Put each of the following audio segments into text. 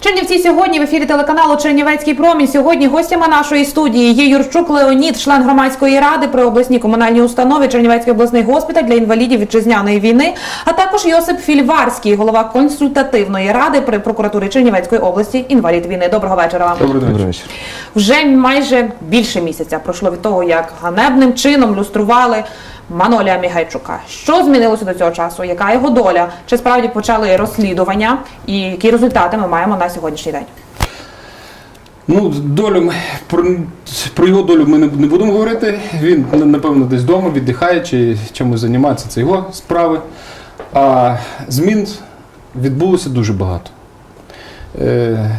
Чернівці сьогодні в ефірі телеканалу Чернівецький промінь. Сьогодні гостями нашої студії є Юрчук Леонід, член громадської ради при обласній комунальній установі Чернівецький обласний госпіталь для інвалідів вітчизняної війни, а також Йосип Фільварський, голова консультативної ради при прокуратурі Чернівецької області, інвалід війни. Доброго вечора вам. Вечір. вечір. Вже майже більше місяця пройшло від того, як ганебним чином люстрували Манолія Мігайчука. Що змінилося до цього часу? Яка його доля? Чи справді почали розслідування? І які результати ми маємо на сьогоднішній день? Ну, долю про, про його долю ми не, не будемо говорити. Він напевно десь вдома віддихає чи чимось займається, це його справи. А змін відбулося дуже багато. Е,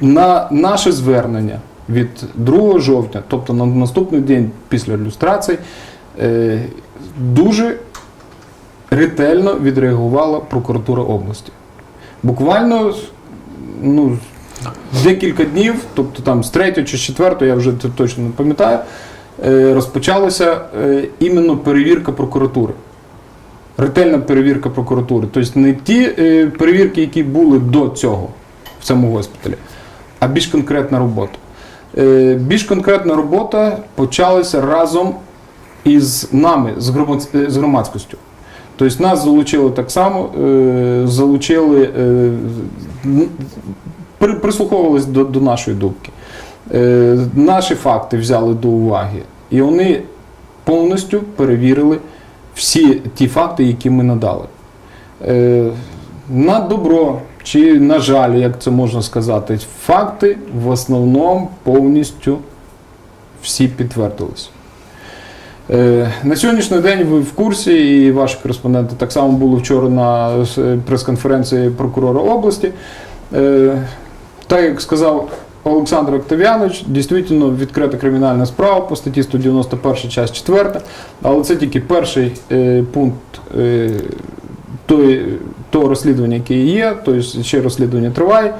на наше звернення від 2 жовтня, тобто на наступний день після люстрації, дуже ретельно відреагувала прокуратура області. Буквально ну, декілька днів, тобто там з 3 чи з 4, я вже точно не пам'ятаю, е, розпочалася е, іменно перевірка прокуратури. Ретельна перевірка прокуратури. Тобто не ті е, перевірки, які були до цього в цьому госпіталі, а більш конкретна робота. Е, Більш конкретна робота почалася разом із нами, з громад- з громадськістю. Тобто нас залучили так само, е, залучили, е, н- при- прислуховувались до, до нашої думки. Е, Наші факти взяли до уваги, і вони повністю перевірили всі ті факти, які ми надали. На добро чи на жаль, як це можна сказати, факти в основному повністю всі підтвердились. Е, На сьогоднішній день ви в курсі, і ваші кореспонденти так само були вчора на е, прес-конференції прокурора області. Е, Так як сказав Олександр Октавіанович, дійсно відкрита кримінальна справа по статті 191 час 4, але це тільки перший пункт того розслідування, яке є, тобто ще розслідування триває.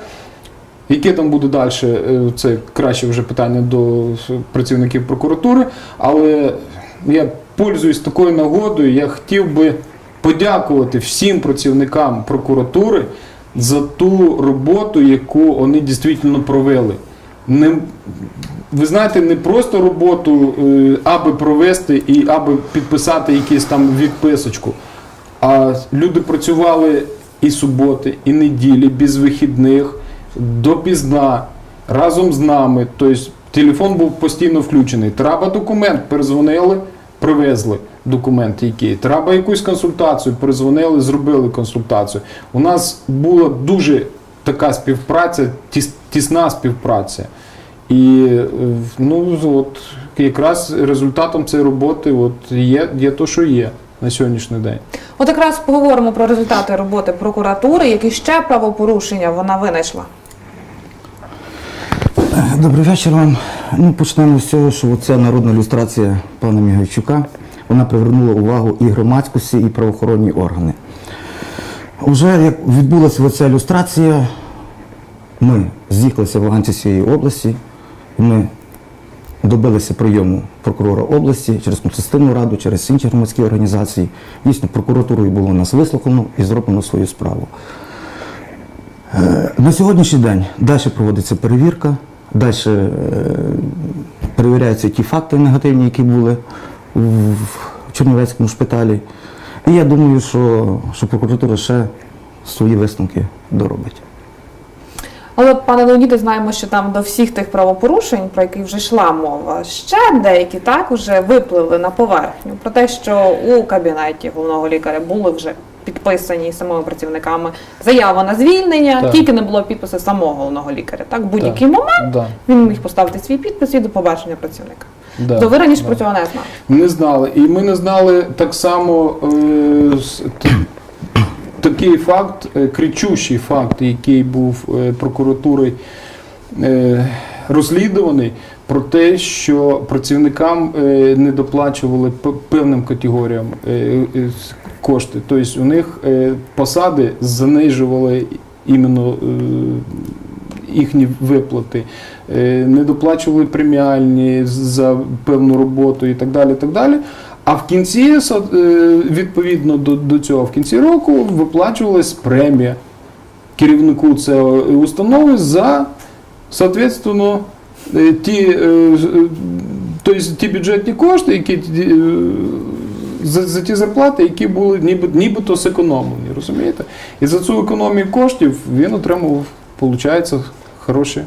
Яке там буде далі, це краще вже питання до працівників прокуратури. Але я пользуюсь такою нагодою, я хотів би подякувати всім працівникам прокуратури за ту роботу, яку вони дійсно провели. Не, ви знаєте, не просто роботу, е, аби провести і аби підписати якусь там відписочку. А люди працювали і суботи, і неділі, без вихідних, допізна, разом з нами. Тобто телефон був постійно включений. Треба документ, перезвонили, привезли документ, який. Треба якусь консультацію, перезвонили, зробили консультацію. У нас була дуже така співпраця, тіс- тісна співпраця. І е, ну, от, якраз результатом цієї роботи от, є, є то, що є на сьогоднішній день. От якраз поговоримо про результати роботи прокуратури, які ще правопорушення вона винайшла. Добрий вечір вам. Ну, почнемо з цього, що ця народна ілюстрація пана Мігайчука вона привернула увагу і громадськості, і правоохоронні органи. Уже як відбулася ця ілюстрація, ми з'їхалися в цієї області, ми добилися прийому прокурора області через консультативну раду, через інші громадські організації. Дійсно, прокуратурою було нас вислухано і зроблено свою справу. Е, На сьогоднішній день далі проводиться перевірка, далі е, перевіряються ті факти негативні, які були в Чернівецькому шпиталі. І я думаю, що, що прокуратура ще свої висновки доробить. Але, пане Леоніде, знаємо, що там до всіх тих правопорушень, про які вже йшла мова, ще деякі так вже випливли на поверхню. Про те, що у кабінеті головного лікаря були вже підписані самими працівниками заява на звільнення, Так. тільки не було підпису самого головного лікаря. Так, в будь-який Так. момент Да, він міг поставити свій підпис і до побачення працівника. да, То ви раніше да. про цього не знали. Не знали. І ми не знали так само е, такий факт, е, кричущий факт, який був е, прокуратурою е, розслідуваний, про те, що працівникам е, не доплачували п- певним категоріям е, е, кошти. Тобто у них е, посади занижували іменно е, їхні виплати, е, не доплачували преміальні за певну роботу і так далі. так далі. А в кінці, відповідно до, до цього, в кінці року виплачувалась премія керівнику цієї установи за, соответственно, ті, тобто ті бюджетні кошти, які за, за ті зарплати, які були ніби, нібито зекономлені, розумієте? І за цю економію коштів він отримав, виходить, хороші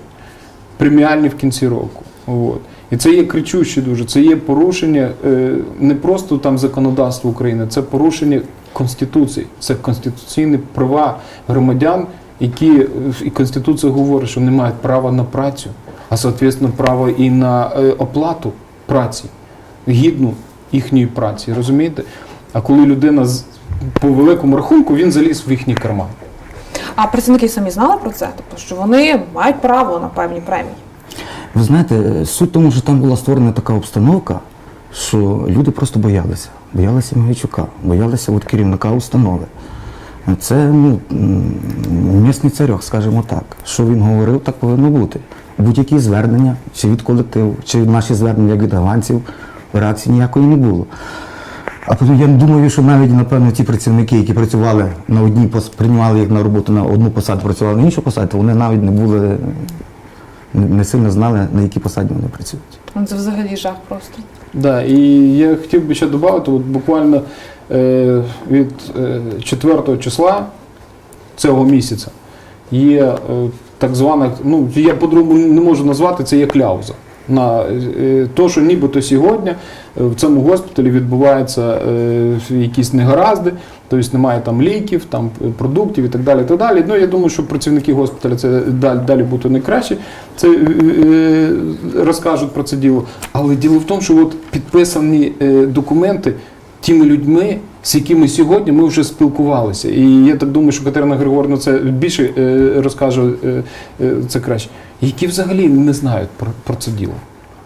преміальні в кінці року. От. І це є кричуще дуже. Це є порушення е, не просто там законодавства України, це порушення Конституції, це конституційні права громадян, які і Конституція говорить, що вони мають право на працю, а соответственно право і на е, оплату праці, гідну їхньої праці. Розумієте? А коли людина з- по великому рахунку він заліз в їхній карман. А працівники самі знали про це? Тобто, що вони мають право на певні премії. Ви знаєте, суть в тому, що там була створена така обстановка, що люди просто боялися. Боялися Мігайчука, боялися от керівника установи. Це ну, місний царьох, скажімо так. Що він говорив, так повинно бути. Будь-які звернення, чи від колективу, чи наші звернення як від аванців, реакції ніякої не було. А потім я думаю, що навіть, напевно, ті працівники, які працювали на одній пос- приймали їх на роботу на одну посаду, працювали на іншу посаду, то вони навіть не були не сильно знали, на якій посаді вони працюють. Ну, Це взагалі жах просто. Да, і я хотів би ще додати, от буквально е, від е, 4 числа цього місяця є е, так звана, ну я по-другому не можу назвати, це є кляуза. На е, то, що нібито сьогодні е, в цьому госпіталі відбуваються е, якісь негаразди, тобто немає там ліків, там продуктів і так далі. Так далі. Ну я думаю, що працівники госпіталя це далі, бути не краще. Це розкажуть про це діло. Але діло в тому, що от підписані документи тими людьми, з якими сьогодні ми вже спілкувалися. І я так думаю, що Катерина Григорівна це більше е, розкаже е, е, це краще, які взагалі не знають про, про це діло.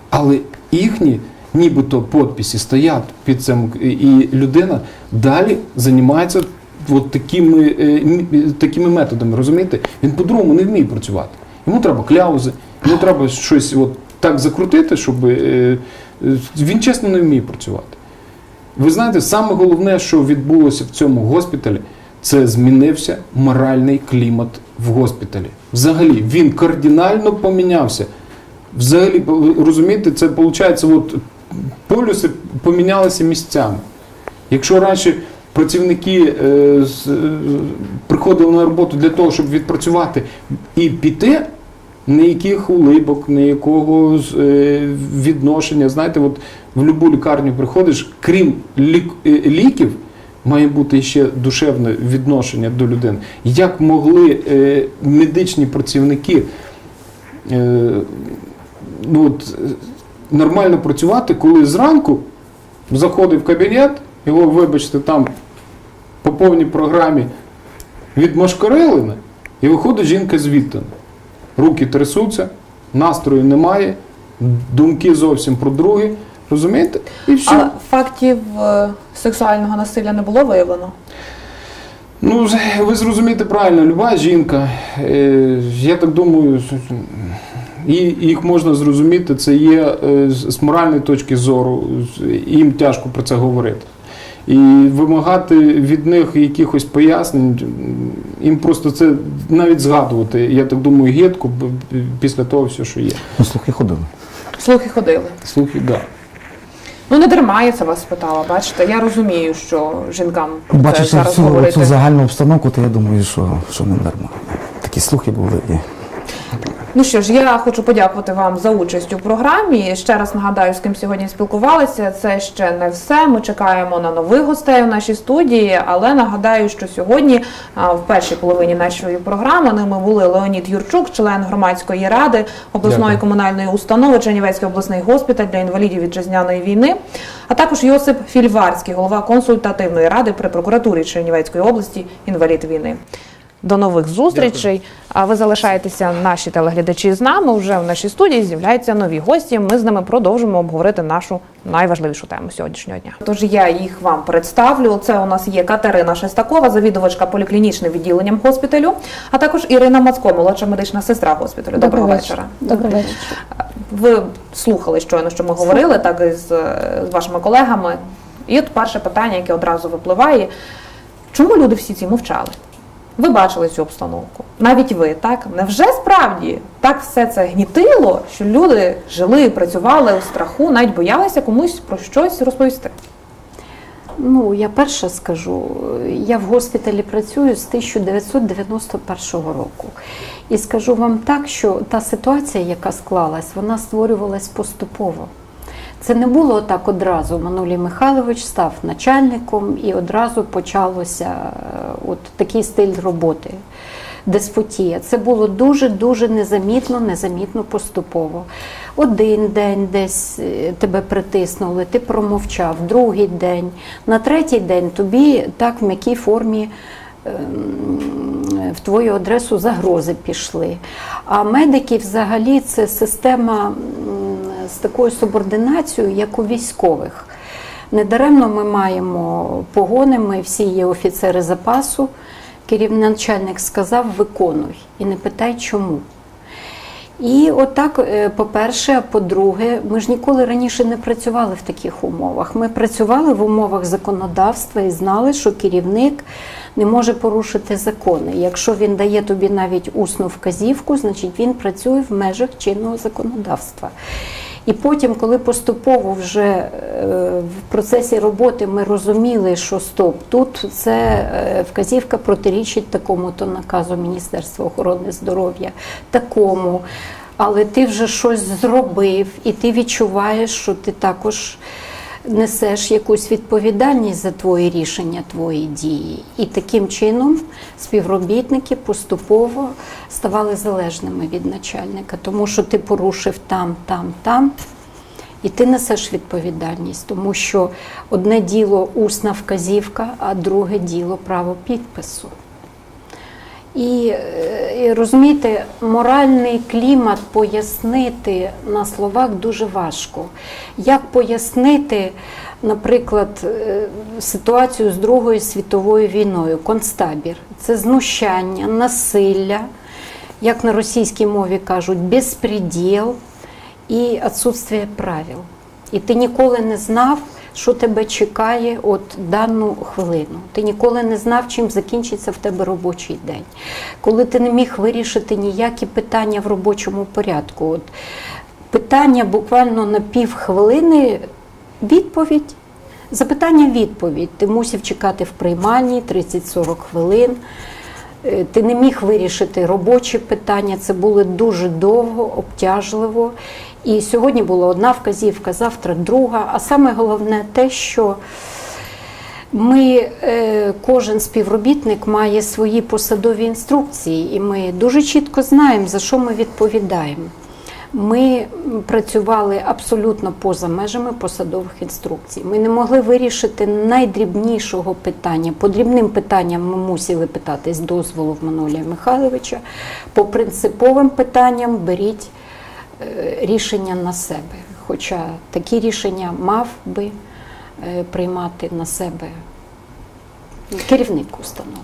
Але їхні нібито підписи стоять під цим, і- людина далі займається от такими, такими методами. Розумієте? Він по-другому не вміє працювати. Йому треба кляузи, йому треба щось от так закрутити, щоб він чесно не вміє працювати. Ви знаєте, саме головне, що відбулося в цьому госпіталі, це змінився моральний клімат в госпіталі. Взагалі, він кардинально помінявся. Взагалі, розумієте, це виходить, от полюси помінялися місцями. Якщо раніше працівники е, з- е, приходили на роботу для того, щоб відпрацювати і піти, ніяких улибок, ніякого е, відношення. Знаєте, от в будь-яку лікарню приходиш, крім е, ліків, має бути ще душевне відношення до людини. Як могли е, медичні працівники е, ну, от, нормально працювати, коли зранку заходить в кабінет, його, вибачте, там по повній програмі відмашкарилини, і виходить жінка звідти. Руки трясуться, настрою немає, думки зовсім про друге. Розумієте? І все. А фактів е, сексуального насилля не було виявлено. Ну, ви зрозумієте правильно, люба жінка, е, я так думаю, і їх можна зрозуміти, це є е, з моральної точки зору, їм тяжко про це говорити. І вимагати від них якихось пояснень, їм просто це навіть згадувати, я так думаю, б- після того всього, що є. Ну, слухи ходили. Слухи ходили. Слухай, да. Ну не дарма я це вас спитала. Бачите, я розумію, що жінкам це зараз цю, говорити. цю загальну обстановку, то я думаю, що, що не дарма. Такі слухи були. Ну що ж, я хочу подякувати вам за участь у програмі. Ще раз нагадаю, з ким сьогодні спілкувалися. Це ще не все. Ми чекаємо на нових гостей у нашій студії. Але нагадаю, що сьогодні, в першій половині нашої програми, ними були Леонід Юрчук, член громадської ради обласної комунальної установи Чернівецький обласний госпіталь для інвалідів вітчизняної війни, а також Йосип Фільварський, голова консультативної ради при прокуратурі Чернівецької області, інвалід війни. До нових зустрічей. А ви залишаєтеся наші телеглядачі з нами. Вже в нашій студії з'являються нові гості. Ми з ними продовжимо обговорити нашу найважливішу тему сьогоднішнього дня. Тож я їх вам представлю. Це у нас є Катерина Шестакова, завідувачка поліклінічним відділенням госпіталю, а також Ірина Мацко, молодша медична сестра госпіталю. Доброго, вечора. Добрий вечір. Ви слухали щойно, що ми говорили, так і з, з вашими колегами. І от перше питання, яке одразу випливає: чому люди всі ці мовчали? Ви бачили цю обстановку, навіть ви, так? Невже справді так все це гнітило, що люди жили працювали у страху, навіть боялися комусь про щось розповісти? Ну, я перше скажу, я в госпіталі працюю з 1991 року. І скажу вам так, що та ситуація, яка склалась, вона створювалась поступово. Це не було так одразу. Манолій Михайлович став начальником і одразу почалося е, от такий стиль роботи. Деспотія. Це було дуже-дуже незамітно, незамітно поступово. Один день десь е, тебе притиснули, ти промовчав, другий день, на третій день тобі так в м'якій формі ем, в твою адресу загрози пішли. А медики взагалі це система з такою субординацією, як у військових. Недаремно ми маємо погони, ми всі є офіцери запасу. Керівний начальник сказав, виконуй і не питай чому. І отак, е, по-перше, а по-друге, ми ж ніколи раніше не працювали в таких умовах. Ми працювали в умовах законодавства і знали, що керівник не може порушити закони. Якщо він дає тобі навіть усну вказівку, значить він працює в межах чинного законодавства. І потім, коли поступово вже е, в процесі роботи ми розуміли, що стоп, тут це е, вказівка протирічить такому-то наказу Міністерства охорони здоров'я, такому. Але ти вже щось зробив, і ти відчуваєш, що ти також несеш якусь відповідальність за твої рішення, твої дії. І таким чином співробітники поступово ставали залежними від начальника, тому що ти порушив там, там, там. І ти несеш відповідальність, тому що одне діло усна вказівка, а друге діло право підпису. І, е, і розумієте, моральний клімат пояснити на словах дуже важко. Як пояснити, наприклад, е, ситуацію з Другою світовою війною, концтабір це знущання, насилля, як на російській мові кажуть, безпреділ і відсутствие правил. І ти ніколи не знав, що тебе чекає от дану хвилину. Ти ніколи не знав, чим закінчиться в тебе робочий день. Коли ти не міг вирішити ніякі питання в робочому порядку. От питання буквально на півхвилини відповідь. Запитання відповідь. Ти мусив чекати в приймальні 30-40 хвилин. Е, Ти не міг вирішити робочі питання, це було дуже довго, обтяжливо. І сьогодні була одна вказівка, завтра друга. А саме головне те, що ми, е, кожен співробітник має свої посадові інструкції, і ми дуже чітко знаємо, за що ми відповідаємо. Ми працювали абсолютно поза межами посадових інструкцій. Ми не могли вирішити найдрібнішого питання. По дрібним питанням ми мусили питати з дозволу в Манолія Михайловича. По принциповим питанням беріть е, рішення на себе. Хоча такі рішення мав би е, приймати на себе керівник установи.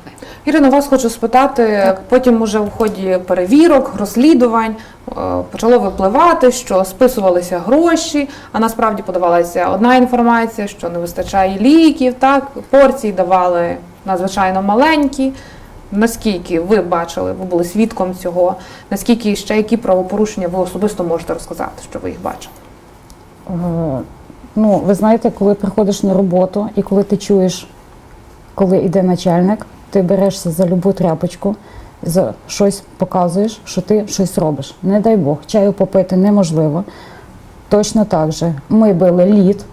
Ірина, вас хочу спитати. Потім, уже в ході перевірок, розслідувань е, почало випливати, що списувалися гроші, а насправді подавалася одна інформація, що не вистачає ліків. Так, порції давали надзвичайно маленькі. Наскільки ви бачили, ви були свідком цього? Наскільки ще які правопорушення ви особисто можете розказати, що ви їх бачили? Е, Ну, ви знаєте, коли приходиш на роботу і коли ти чуєш, коли йде начальник, ти берешся за любу тряпочку, за щось показуєш, що ти щось робиш. Не дай Бог, чаю попити неможливо. Точно так же. Ми били лід,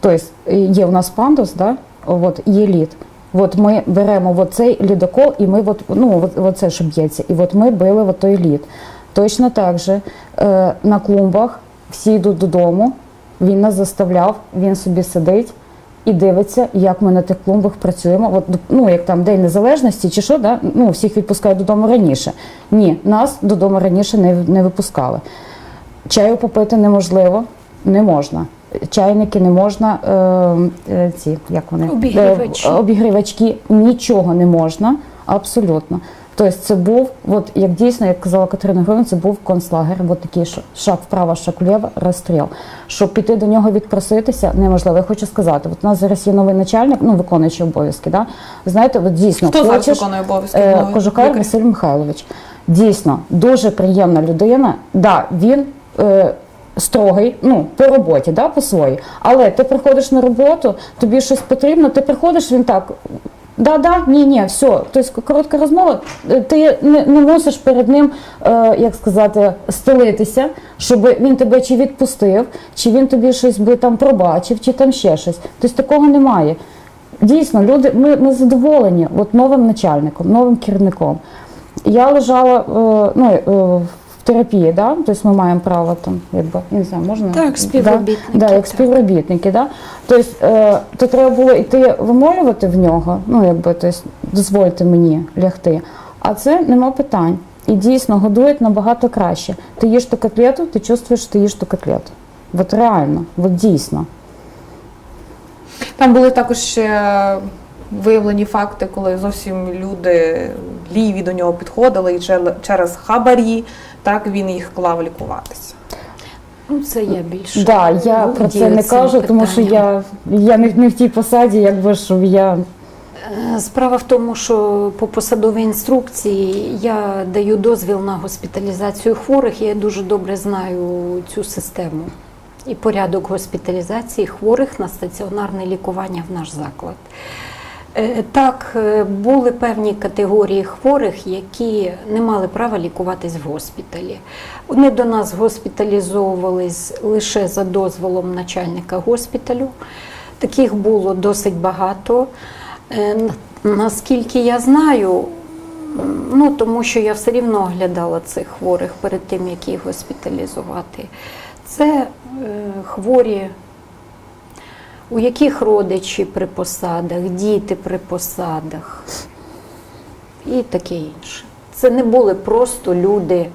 тобто є у нас пандус, да? от, є лід. От ми беремо от цей лідокол, і ми от, ну, от, це що б'ється. І от ми били от той лід. Точно так же е, на клумбах всі йдуть додому, він нас заставляв, він собі сидить і дивиться, як ми на тих клумбах працюємо. От, ну, як там День Незалежності чи що, да? ну, всіх відпускають додому раніше. Ні, нас додому раніше не, не випускали. Чаю попити неможливо, не можна. Чайники не можна, е, е, ці, як вони? Обігрівачі. Е, обігрівачки, нічого не можна, абсолютно. Тобто це був, от як дійсно, як казала Катерина Григорівна, це був концлагер, от такий шаг вправо, шаг вліво, розстріл. Щоб піти до нього відпроситися, неможливо. Я хочу сказати, от у нас зараз є новий начальник, ну виконуючий обов'язки. Да? Знаєте, от дійсно Хто зараз хочеш, виконує обов'язки Е, новий Василь Михайлович. Дійсно, дуже приємна людина. Да, він е, строгий, ну, по роботі, да, по своїй. Але ти приходиш на роботу, тобі щось потрібно, ти приходиш, він так. Да, да, ні, ні, все. Тобто коротка розмова. е, Ти не, не мусиш перед ним, е, як сказати, стелитися, щоб він тебе чи відпустив, чи він тобі щось би там пробачив, чи там ще щось. Тобто такого немає. Дійсно, люди, ми, ми задоволені от новим начальником, новим керівником. Я лежала е, ну, е, в терапії, да? тобто ми маємо право там, якби, я не знаю, можна? Так, співробітники, Да, да, як так. співробітники. Да? Тобто, е, то треба було йти вимолювати в нього, ну, якби, тобто, дозвольте мені лягти. А це нема питань. І дійсно годують набагато краще. Ти їш ту котлету, ти чувствуєш, що ти їш ту котлету. От реально, от дійсно. Там були також ще виявлені факти, коли зовсім люди ліві до нього підходили і через хабарі так він їх клав лікуватися. Ну, це я більше. Да, я про це не кажу, тому що я, я не, не в тій посаді, якби щоб я Е, Справа в тому, що по посадовій інструкції я даю дозвіл на госпіталізацію хворих. і Я дуже добре знаю цю систему і порядок госпіталізації хворих на стаціонарне лікування в наш заклад. Е, Так, е, були певні категорії хворих, які не мали права лікуватись в госпіталі. Вони до нас госпіталізовувались лише за дозволом начальника госпіталю. Таких було досить багато. Е, Наскільки я знаю, ну тому що я все рівно оглядала цих хворих перед тим, як їх госпіталізувати. Це хворі, у яких родичі при посадах, діти при посадах і таке інше. Це не були просто люди,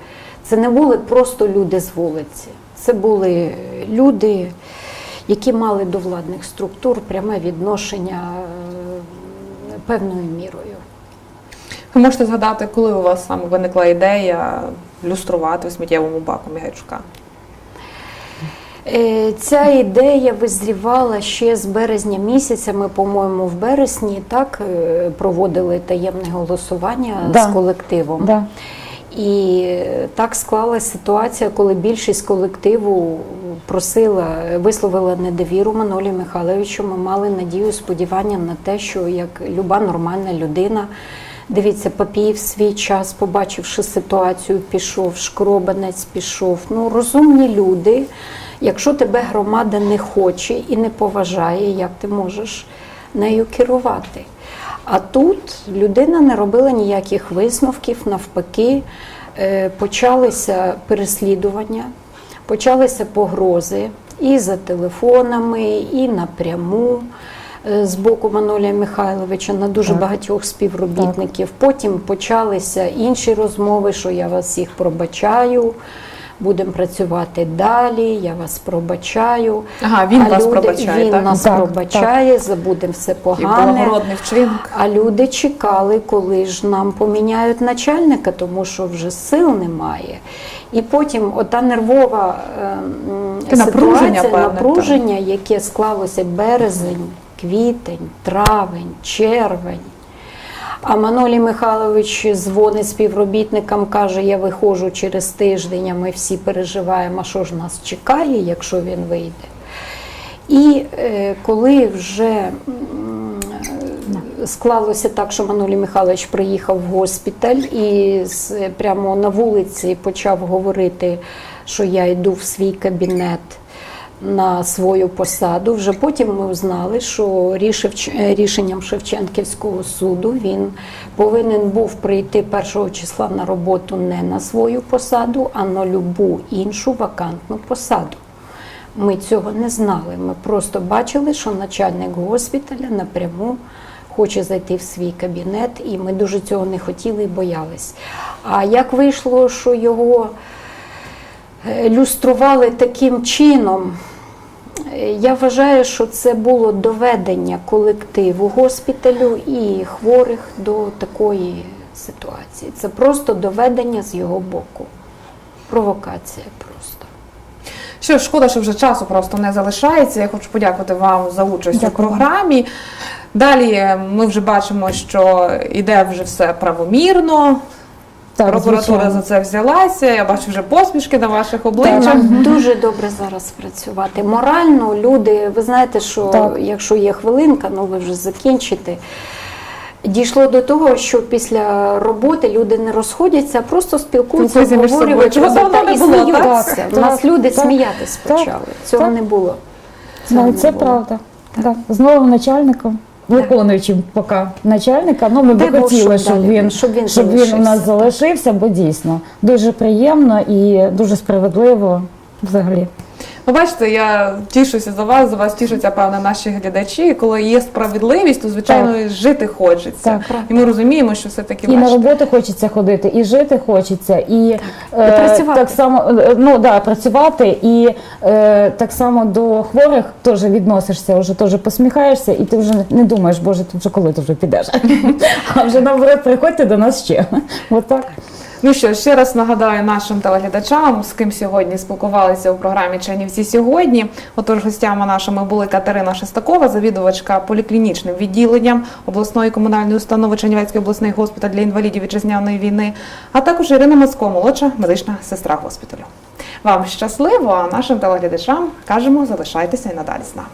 це не були просто люди з вулиці. Це були люди, які мали до владних структур пряме відношення е, певною мірою. Ви можете згадати, коли у вас саме виникла ідея люструвати в сміттєвому баку Мігайчука? Е, Ця ідея визрівала ще з березня місяця. Ми, по-моєму, в березні так е, проводили таємне голосування Да. з колективом. да. І е, так склалася ситуація, коли більшість колективу просила, висловила недовіру Манолі Михайловичу. Ми мали надію, сподівання на те, що як люба нормальна людина. Дивіться, Папіїв свій час, побачивши ситуацію, пішов, Шкробанець пішов. Ну, розумні люди. Якщо тебе громада не хоче і не поважає, як ти можеш нею керувати? А тут людина не робила ніяких висновків, навпаки, е, почалися переслідування, почалися погрози і за телефонами, і напряму е, з боку Манолія Михайловича на дуже Так. багатьох співробітників. Потім почалися інші розмови, що я вас всіх пробачаю. Будемо працювати далі, я вас пробачаю. Ага, він А вас люди- пробачає, Він так? нас Так, пробачає, забудемо все І погане. благородний вчинок. А люди чекали, коли ж нам поміняють начальника, тому що вже сил немає. І потім ота нервова е, напруження, ситуація, певне, напруження, яке склалося березень, квітень, травень, червень. А Манолій Михайлович дзвонить співробітникам, каже, я виходжу через тиждень, а ми всі переживаємо, що ж нас чекає, якщо він вийде. І е, коли вже склалося так, що Манолій Михайлович приїхав в госпіталь і прямо на вулиці почав говорити, що я йду в свій кабінет на свою посаду. Вже потім ми узнали, що рішенням Шевченківського суду він повинен був прийти 1 числа на роботу не на свою посаду, а на любу іншу вакантну посаду. Ми цього не знали. Ми просто бачили, що начальник госпіталя напряму хоче зайти в свій кабінет, і ми дуже цього не хотіли і боялись. А як вийшло, що його люстрували таким чином? Е, Я вважаю, що це було доведення колективу госпіталю і хворих до такої ситуації. Це просто доведення з його боку. Провокація просто. Що ж, шкода, що вже часу просто не залишається. Я хочу подякувати вам за участь Дякую у програмі. Далі е, ми вже бачимо, що іде вже все правомірно. Так, Прокуратура звичайно. за це взялася. Я бачу вже посмішки на ваших обличчях. Нам дуже добре зараз працювати. Морально люди, ви знаєте, що Так. якщо є хвилинка, ну ви вже закінчите. Дійшло до того, що після роботи люди не розходяться, а просто спілкуються, обговорюють і сміються. У нас люди так, сміятись так, почали. Цього так. не було. Цього Ну, не це було. правда. Да. З новим начальником, виконуючим поки начальника. Ну, ми би б хотіли, щоб щоб він, щоб він щоб він у нас залишився, бо дійсно дуже приємно і дуже справедливо взагалі. Ви бачите, я тішуся за вас, за вас тішаться, певно, наші глядачі. Коли є справедливість, то звичайно жити хочеться. Так. І ми розуміємо, що все-таки І на бачите, роботу хочеться ходити, і жити хочеться, і, е, працювати. так само е, ну, да, працювати, і е, так само до хворих теж відносишся, вже теж посміхаєшся, і ти вже не думаєш, боже, ти вже коли ти вже підеш. А вже наоборот, приходьте до нас ще. Отак. Ну що, ще раз нагадаю нашим телеглядачам, з ким сьогодні спілкувалися у програмі Чернівці сьогодні. Отож, гостями нашими були Катерина Шестакова, завідувачка поліклінічним відділенням обласної комунальної установи Чернівецький обласний госпіталь для інвалідів вітчизняної війни, а також Ірина Мацко, молодша медична сестра госпіталю. Вам щасливо, а нашим телеглядачам кажемо, залишайтеся і надалі з нами.